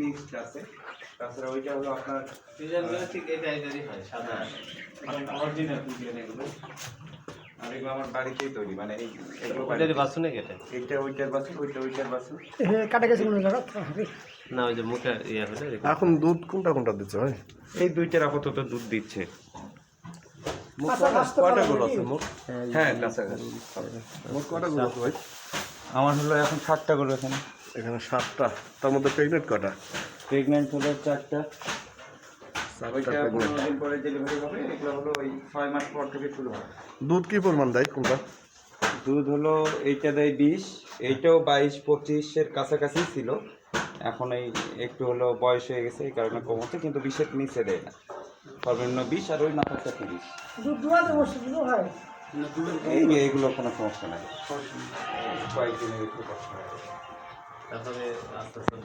Mixed আছে। তাছাড়া ওইটা হলো আপনার সিজনগুলো ঠিক এই টাইপেরই হয় সাদা। অরিজিনাল পিজিয়ন এগুলো আর এগুলো আমার বাড়িতেই তৈরি মানে এই এগুলো ওটারই বাড়িতে- বাসু নাকি এটা? এইটা ওইটার ওইটা ওইটার বাছুর কাটা গেছে কোনো জায়গা। না ওই যে মুখে ইয়ে এখন দুধ কোনটা কোনটা দিচ্ছে ভাই? এই দুইটার আপাতত দুধ দিচ্ছে। হ্যাঁ কাছাকাছি মোট কটা গরু আছে? ভাই? আমার হলো এখন সাতটা গরু এখানে এখানে সাতটা তার মধ্যে প্রেগনেন্ট কটা? প্রেগনেন্ট হলো চারটা। চারটা ওইটা প্রেগনেন্ট দিন পরে ডেলিভারি হবে এগুলো হলো ওই ছয় মাস পর থেকে শুরু হবে। দুধ কি পরিমাণ দেয় কোনটা? দুধ হলো এইটা দেয় বিশ এইটাও বাইশ পঁচিশের কাছাকাছি ছিল। এখন এই একটু হলো বয়স হয়ে গেছে এই কারণে কম হচ্ছে কিন্তু বিশের নিচে দেয় না। সর্বনিম্ন বিশ আর ওই মাথাটা তিরিশ। হয়? এই যে এগুলো কোনো সমস্যা নাই। কয়েকদিনের একটু কষ্ট হয়। তারপরে আস্তে আস্তে